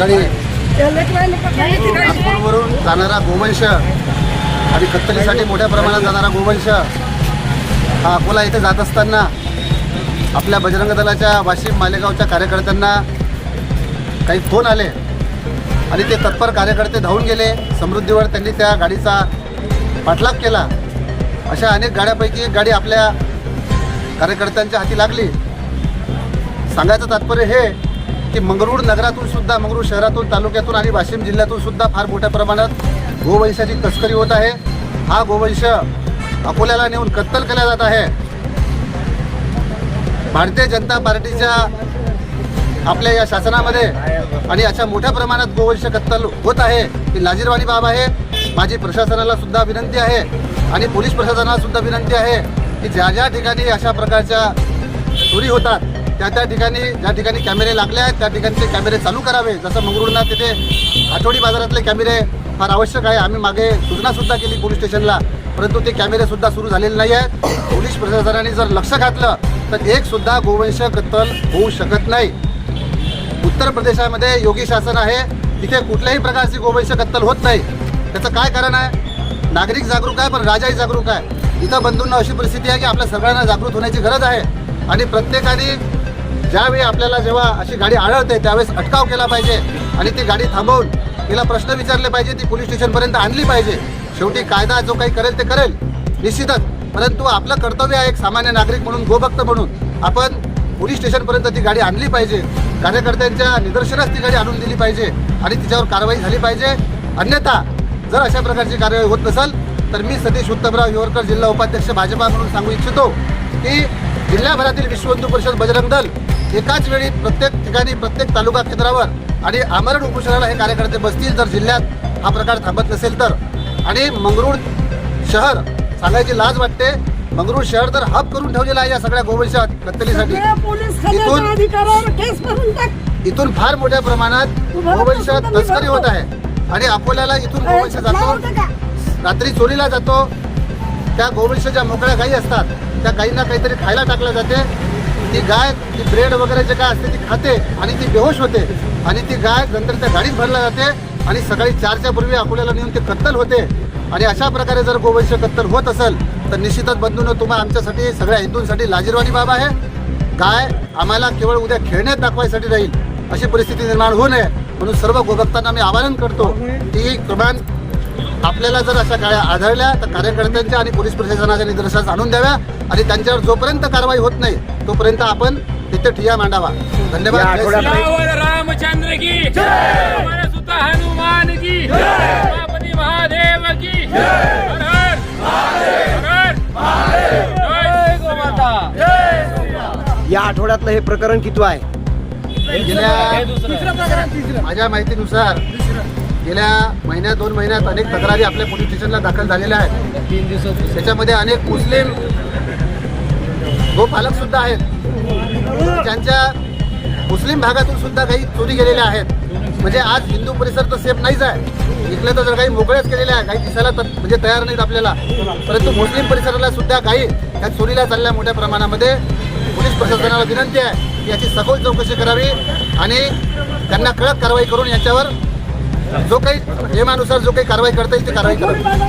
सकाळी नागपूरवरून जाणारा गोवंश आणि कत्तलीसाठी मोठ्या प्रमाणात जाणारा गोवंश हा अकोला इथे जात असताना आपल्या बजरंग दलाच्या वाशिम मालेगावच्या कार्यकर्त्यांना काही फोन आले आणि ते तत्पर कार्यकर्ते धावून गेले. समृद्धीवर त्यांनी त्या गाडीचा पाठलाग केला. अशा अनेक गाड्यापैकी एक गाडी आपल्या कार्यकर्त्यांच्या हाती लागली. सांगायचं तात्पर्य हे की मंगरूळ नगरातून सुद्धा मंगरूळ शहरातून तालुक्यातून आणि वाशिम जिल्ह्यातून सुद्धा फार मोठ्या प्रमाणात गोवंशाची तस्करी होत आहे. हा गोवंश अकोल्याला नेऊन कत्तल केला जात आहे. भारतीय जनता पार्टीच्या आपल्या या शासनामध्ये आणि अशा मोठ्या प्रमाणात गोवंश कत्तल होत आहे ही लाजीरवाणी बाब आहे. माझी प्रशासनाला सुद्धा विनंती आहे आणि पोलीस प्रशासनाला सुद्धा विनंती आहे की ज्या ज्या ठिकाणी अशा प्रकारच्या चोरी होतात त्या त्या ठिकाणी ज्या ठिकाणी कॅमेरे लागले आहेत त्या ठिकाणी ते कॅमेरे चालू करावे. जसं मंगरुळना तिथे आठवडी बाजारातले कॅमेरे फार आवश्यक आहे. आम्ही मागे सूचनासुद्धा केली पोलीस स्टेशनला परंतु ते कॅमेरेसुद्धा सुरू झालेले नाही आहेत पोलीस प्रशासनाने जर लक्ष घातलं तर एकसुद्धा गोवंश कत्तल होऊ शकत नाही. उत्तर प्रदेशामध्ये योगी शासन आहे. तिथे कुठल्याही प्रकारची गोवंश कत्तल होत नाही. त्याचं काय कारण आहे? नागरिक जागरूक आहे पण राजाही जागरूक आहे. इथं बंधूंना अशी परिस्थिती आहे की आपल्या सगळ्यांना जागृत होण्याची गरज आहे. आणि प्रत्येकाने ज्यावेळी आपल्याला जेव्हा अशी गाडी आढळते त्यावेळेस अटकाव केला पाहिजे आणि ती गाडी थांबवून तिला प्रश्न विचारले पाहिजे ती पोलीस स्टेशनपर्यंत आणली पाहिजे. शेवटी कायदा जो काही करेल ते करेल निश्चितच. परंतु आपलं कर्तव्य आहे एक सामान्य नागरिक म्हणून गोभक्त म्हणून. आपण पोलीस स्टेशनपर्यंत ती गाडी आणली पाहिजे. कार्यकर्त्यांच्या निदर्शनास ती गाडी आणून दिली पाहिजे आणि तिच्यावर कारवाई झाली पाहिजे. अन्यथा जर अशा प्रकारची कारवाई होत नसेल तर मी सतीश उत्तमराव हिवरकर जिल्हा उपाध्यक्ष भाजपा म्हणून सांगू इच्छितो की जिल्ह्याभरातील विश्व हिंदू परिषद बजरंग दल एकाच वेळी प्रत्येक ठिकाणी प्रत्येक तालुका केंद्रावर आणि आमरण उपोषणाला हे कार्यकर्ते बसतील जर जिल्ह्यात हा प्रकार थांबत नसेल तर. आणि मंगरूळ शहर सांगायची लाज वाटते मंगरूळ शहर तर हब करून ठेवलेला आहे या सगळ्या गोवंश कत्तलीसाठी इथून इथून फार मोठ्या प्रमाणात गोवंश तस्करी होत आहे. आणि अकोल्याला इथून गोवंश जातो. रात्री चोरीला जातो. त्या गोवंशाच्या मोकळ्या गायी असतात त्या गायींना काहीतरी खायला टाकलं जाते. ती गाय ती ब्रेड वगैरे जे काय असते ती खाते आणि ती बेहोश होते. आणि ती गाय नंतर त्या गाडीत भरल्या जाते आणि सकाळी चारच्या पूर्वी अकोल्याला नेऊन ते कत्तल होते. आणि अशा प्रकारे जर गोवंश कत्तल होत असेल तर निश्चितच बंधून तुम्हाला आमच्यासाठी सगळ्या हिंदूंसाठी लाजीरवाणी बाब आहे. गाय आम्हाला केवळ उद्या खेळण्यात दाखवायसाठी राहील. अशी परिस्थिती निर्माण होऊ नये. म्हणून सर्व गोभक्तांना मी आवाहन करतो की प्रमाण आपल्याला जर अशा गाड्या आढळल्या तर कार्यकर्त्यांच्या आणि पोलीस प्रशासनाच्या निदर्शनास आणून द्याव्या आणि त्यांच्यावर जोपर्यंत कारवाई होत नाही तोपर्यंत आपण तिथे ठिया मांडावा. धन्यवाद. रामचंद्र की हमारे सुता हनुमान की उमापति महादेव की हर हर! हर हर! जय गोमाता! या आठवड्यातलं हे प्रकरण किती आहे? माझ्या माहितीनुसार गेल्या महिन्यात दोन महिन्यात अनेक तक्रारी आपल्या पोलीस स्टेशनला दाखल झालेल्या आहेत. तीन दिवसात त्याच्यामध्ये अनेक मुस्लिम गोपालक सुद्धा आहेत ज्यांच्या मुस्लिम भागातून सुद्धा काही चोरी गेलेल्या आहेत. म्हणजे आज हिंदू परिसर तर सेफ नाहीच आहे. इकडे तर जर काही मोकळ्याच केलेल्या आहे काही दिसायला तर म्हणजे तयार नाहीत आपल्याला. परंतु मुस्लिम परिसराला सुद्धा काही त्या चोरीला चालल्या मोठ्या प्रमाणामध्ये पोलीस प्रशासनाला विनंती आहे की याची सखोल चौकशी करावी आणि त्यांना कळक कारवाई करून याच्यावर जो काही नियमानुसार जो काही कारवाई करता येईल ती कारवाई करावी